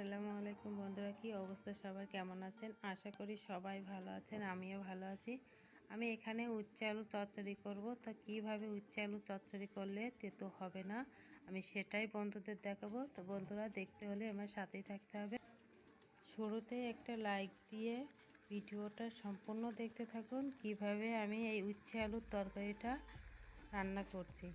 আসসালামু আলাইকুম বন্ধুরা, কি অবস্থা সবার? কেমন আছেন? আশা করি সবাই ভালো আছেন, আমিও ভালো আছি। আমি এখানে উচ্চে আলু চচ্চড়ি করব। তা কীভাবে উচ্চে আলু চচ্চড়ি করলে তেতো হবে না, আমি সেটাই বন্ধুদের দেখাবো। তো বন্ধুরা, দেখতে হলে আমার সাথেই থাকতে হবে। শুরুতে একটা লাইক দিয়ে ভিডিওটা সম্পূর্ণ দেখতে থাকুন, কীভাবে আমি এই উচ্ছে আলুর তরকারিটা রান্না করছি।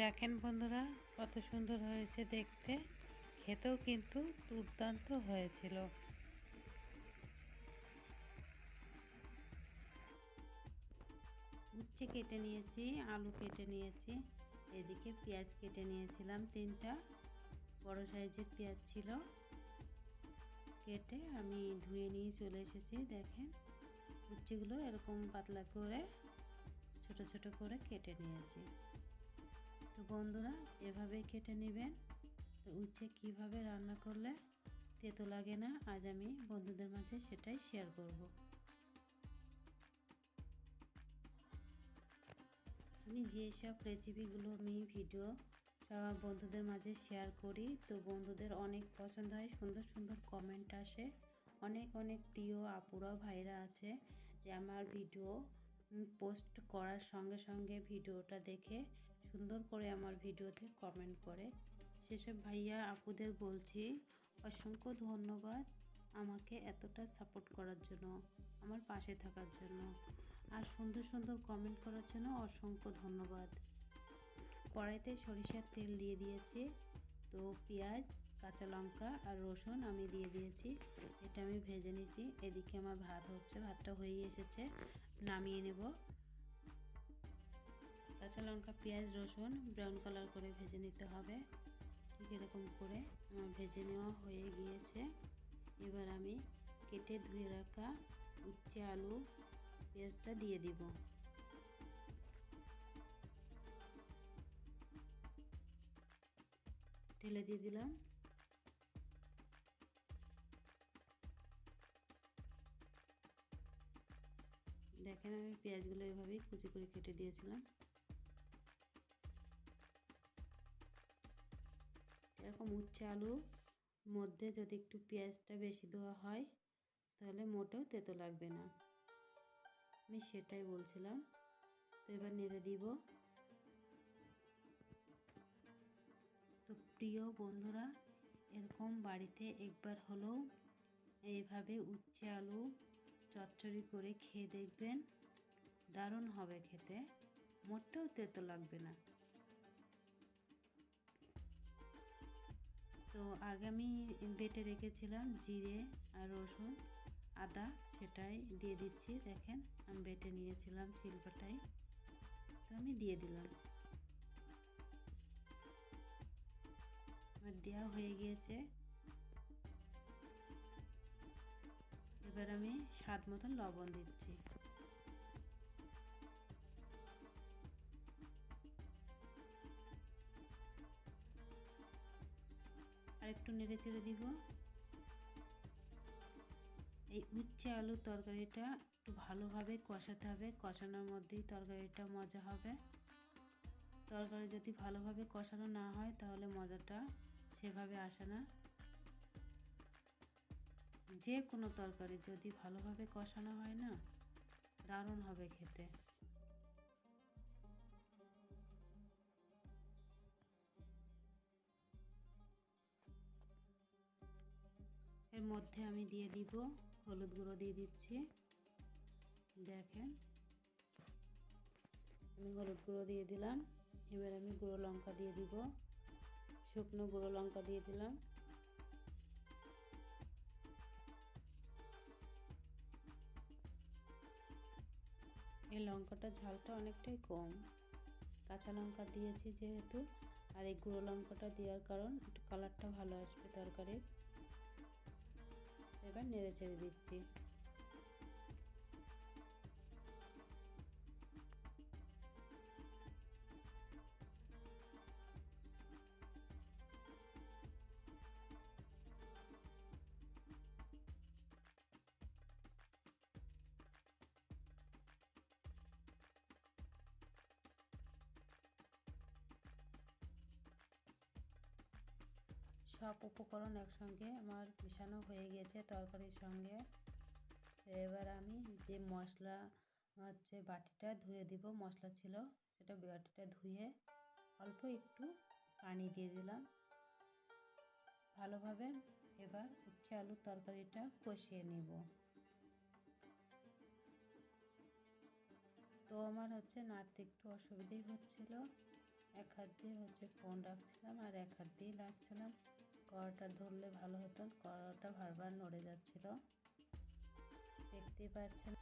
দেখেন বন্ধুরা, কত সুন্দর হয়েছে দেখতে। খেতেও কিন্তু দুর্দান্ত হয়েছিল। উচ্ছে কেটে নিয়েছি, আলু কেটে নিয়েছি, এদিকে পেঁয়াজ কেটে নিয়েছিলাম তিনটা, বড় সাইজের পেঁয়াজ ছিল। কেটে আমি ধুয়ে নিয়ে চলে এসেছি, দেখেন। উচ্ছেগুলো এরকম পাতলা করে, ছোট ছোট করে কেটে নিয়েছি। তো বন্ধুরা এভাবে কেটে নেবেন। তো উচ্ছে কীভাবে রান্না করলে তেতো লাগে না, আজ আমি বন্ধুদের মাঝে সেটাই শেয়ার করব। আমি যেসব রেসিপিগুলো আমি ভিডিও বন্ধুদের মাঝে শেয়ার করি, তো বন্ধুদের অনেক পছন্দ হয়, সুন্দর সুন্দর কমেন্ট আসে। অনেক অনেক প্রিয় আপুরা ভাইরা আছে যে আমার ভিডিও পোস্ট করার সঙ্গে সঙ্গে ভিডিওটা দেখে সুন্দর করে আমার ভিডিওতে কমেন্ট করে। সেসব ভাইয়া আপুদের বলছি, অসংখ্য ধন্যবাদ আমাকে এতটা সাপোর্ট করার জন্য, আমার পাশে থাকার জন্য। আর সুন্দর সুন্দর কমেন্ট করার জন্য অসংখ্য ধন্যবাদ। কড়াইতে সরিষার তেল দিয়ে দিয়েছি, তো পেঁয়াজ, কাঁচা লঙ্কা আর রসুন আমি দিয়ে দিয়েছি, এটা আমি ভেজে নিয়েছি, এদিকে আমার ভাত হচ্ছে, ভাতটা হয়ে এসেছে, নামিয়ে নেব। কাঁচা লঙ্কা, পেঁয়াজ, রসুন ব্রাউন কালার করে ভেজে নিতে হবে। ঠিক এরকম করে আমার ভেজে নেওয়া হয়ে গিয়েছে। এবার আমি কেটে ধুয়ে রাখা উচ্ছে, আলু, পেঁয়াজটা দিয়ে দিব। ঢেলে দিয়ে দিলাম। দেখেন আমি পেঁয়াজগুলো এভাবেই কুচি করে কেটে দিয়েছিলাম। এরকম উচ্ছে আলু মধ্যে যদি একটু পেঁয়াজটা বেশি দেওয়া হয়, তাহলে মোটেও তেতো লাগবে না। আমি সেটাই বলছিলাম। তো এবার নেড়ে দিব। তো প্রিয় বন্ধুরা, এরকম বাড়িতে একবার হলেও এইভাবে উচ্ছে আলু চচ্চড়ি করে খেয়ে দেখবেন, দারুণ হবে খেতে। মোটেও তেতো লাগবে না। তো আগে আমি বেটে রেখেছিলাম জিরে আর রসুন, আদা সেটাই দিয়ে দিচ্ছি। দেখেন, আমি বেটে নিয়েছিলাম শিল্পটাই। তো আমি দিয়ে দিলাম। আমার দেওয়া হয়ে গিয়েছে। এবার আমি স্বাদ মতন লবণ দিচ্ছি। একটু নেড়ে চেড়ে দিব। এই উচ্ছে আলুর তরকারিটা একটু ভালোভাবে কষাতে হবে। কষানোর মধ্যেই তরকারিটা মজা হবে। তরকারি যদি ভালোভাবে কষানো না হয়, তাহলে মজাটা সেভাবে আসে না। যে কোনো তরকারি যদি ভালোভাবে কষানো হয় না, দারুণ হবে খেতে। মধ্যে আমি দিয়ে দিব, হলুদ গুঁড়ো দিয়ে দিচ্ছি। দেখেন, আমি হলুদ গুঁড়ো দিয়ে দিলাম। এবার আমি গুঁড়ো লঙ্কা দিয়ে দিব। শুকনো গুঁড়ো লঙ্কা দিয়ে দিলাম। এই লঙ্কাটার ঝালটা অনেকটাই কম। কাঁচা লঙ্কা দিয়েছি যেহেতু, আর এই গুঁড়ো লঙ্কাটা দেওয়ার কারণ, একটু কালারটা ভালো আসবে তরকারির। এবার নেড়ে ছেড়ে দিচ্ছি। সব উপকরণ একসঙ্গে আমার মেশানো হয়ে গেছে তরকারির সঙ্গে। এবার আমি যে মশলা, হচ্ছে বাটিটা ধুয়ে দিব, মশলা ছিল সেটা বাটিটা ধুয়ে অল্প একটু পানি দিয়ে দিলাম। ভালোভাবে এবার উচ্ছে আলুর তরকারিটা কষিয়ে নিব। তো আমার হচ্ছে নাড়তে একটু অসুবিধেই হচ্ছিল। এক হাত দিয়ে হচ্ছে ফোন রাখছিলাম আর এক হাত দিয়েই নাড়ছিলাম। কড়াটা ধরলে ভালো হতো, কড়াটা বারবার নড়ে যাচ্ছিল। দেখতেই পাচ্ছেন,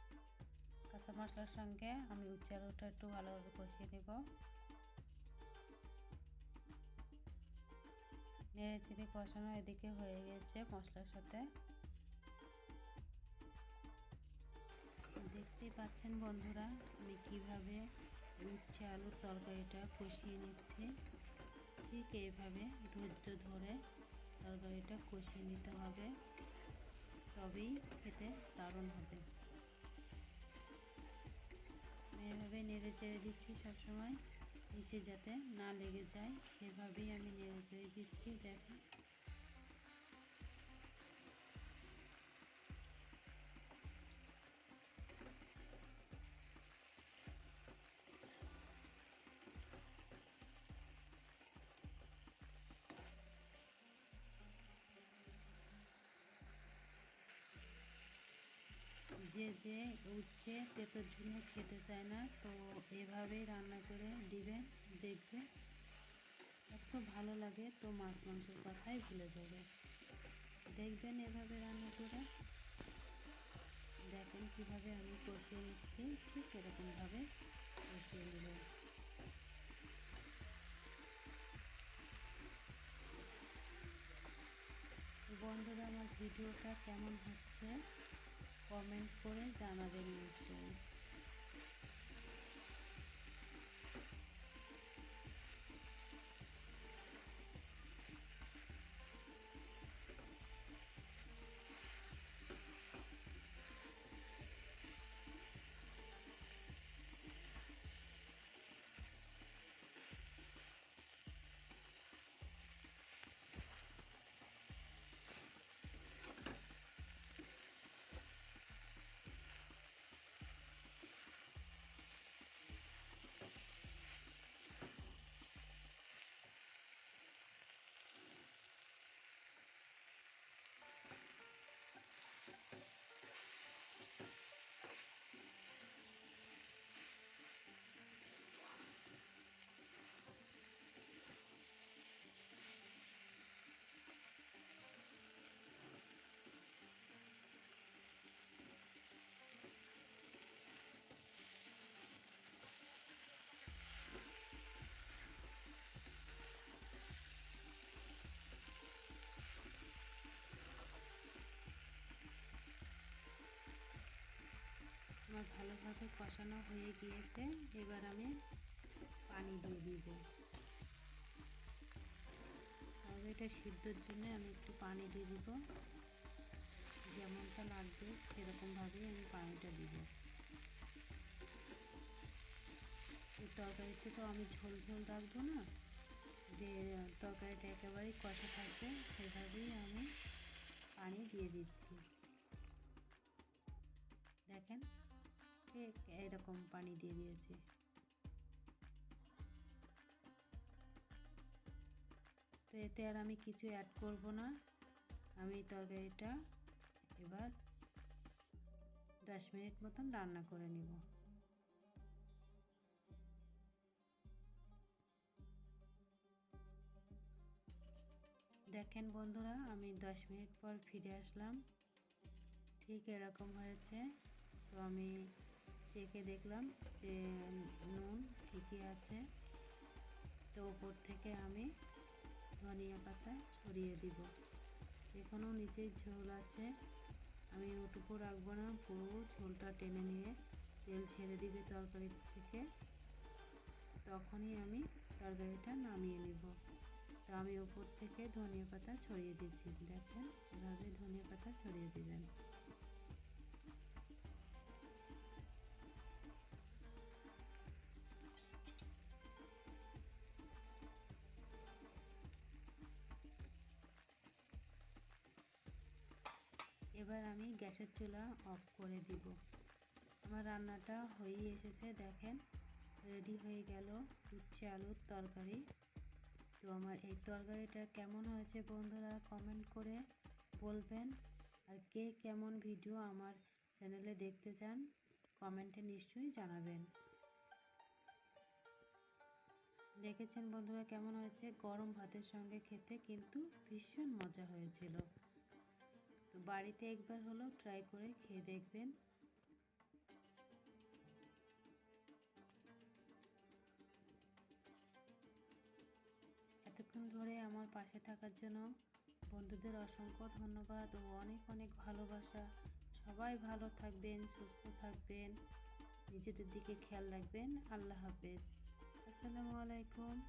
কাঁচা মশলার সঙ্গে আমি উচ্ছে আলুটা একটু ভালোভাবে কষিয়ে নেব। নেড়ে চেড়ে কষানো এদিকে হয়ে গেছে মশলার সাথে। দেখতে পাচ্ছেন বন্ধুরা, আমি কীভাবে উচ্ছে আলুর তরকারিটা কষিয়ে নিচ্ছি। ঠিক এইভাবে ধৈর্য ধরে তরকারিটা কষিয়ে নিতে হবে। তবেই খেতে দারুণ হবে। এভাবে নেড়ে চেড়ে দিচ্ছি সবসময়, নিচে যাতে না লেগে যায়, সেভাবেই আমি নেড়ে চেড়ে দিচ্ছি দেখেন যে যে উচ্ছে তেতোর জন্য খেতে চায় না, তো এভাবেই রান্না করে দিবেন দেখবে। এত ভালো লাগে, তো মাছ মাংসের কথাই ভুলে যাবে। দেখবেন এভাবে রান্না করে। দেখেন কীভাবে আমি কষিয়ে নিচ্ছি, ঠিক এরকমভাবে কষিয়ে নেব। বন্ধুরা, আমার ভিডিওটা কেমন হচ্ছে? কমেন্ট করে জানাবেন নিশ্চয়ই। ভালোভাবে কষানো হয়ে গিয়েছে, এবার আমি পানি দিয়ে দিব। তাহলে এটা সিদ্ধর জন্য আমি একটু পানি দিয়ে দিব। যেমনটা লাগবে সেরকমভাবেই আমি পানিটা দিব। এই তরকারিতে তো আমি ঝোল ঝোল রাখব না, যে তরকারিটা একেবারেই কষা থাকবে, সেভাবেই আমি পানি দিয়ে দিচ্ছি। ঠিক এরকম পানি দিয়ে দিয়েছি। তো এতে আর আমি কিছু অ্যাড করব না। আমি তরকারিটা এবার দশ মিনিট মতন রান্না করে নিব। দেখেন বন্ধুরা, আমি দশ মিনিট পর ফিরে আসলাম। ঠিক এরকম হয়েছে। তো আমি চেখে দেখলাম যে নুন ঠিকই আছে। তো ওপর থেকে আমি ধনিয়া পাতা ছড়িয়ে দিব। এখনও নিচে ঝোল আছে। আমি ওটুকু রাখব না, পুরো ঝোলটা টেনে নিয়ে তেল ছেড়ে দিবে তরকারি থেকে। তখনই আমি তরকারিটা নামিয়ে নেব। তো আমি ওপর থেকে ধনিয়া পাতা ছড়িয়ে দিচ্ছি। দেখেন, এভাবে ধনিয়া পাতা ছড়িয়ে দিবেন এবার আমি গ্যাসের চুলা অফ করে দিব। আমার রান্নাটা হয়েই এসেছে, দেখেন। রেডি হয়ে গেল উচ্ছে আলুর তরকারি। তো আমার এই তরকারিটা কেমন হয়েছে বন্ধুরা কমেন্ট করে বলবেন। আর কে কেমন ভিডিও আমার চ্যানেলে দেখতে চান কমেন্টে নিশ্চয়ই জানাবেন। দেখেছেন বন্ধুরা কেমন হয়েছে? গরম ভাতের সঙ্গে খেতে কিন্তু ভীষণ মজা হয়েছিল। বাড়িতে একবার হলো ট্রাই করে খেয়ে দেখবেন। এতক্ষণ ধরে আমার পাশে থাকার জন্য বন্ধুদের অসংখ্য ধন্যবাদ ও অনেক অনেক ভালোবাসা। সবাই ভালো থাকবেন, সুস্থ থাকবেন, নিজেদের দিকে খেয়াল রাখবেন। আল্লাহ হাফেজ। আসসালামু আলাইকুম।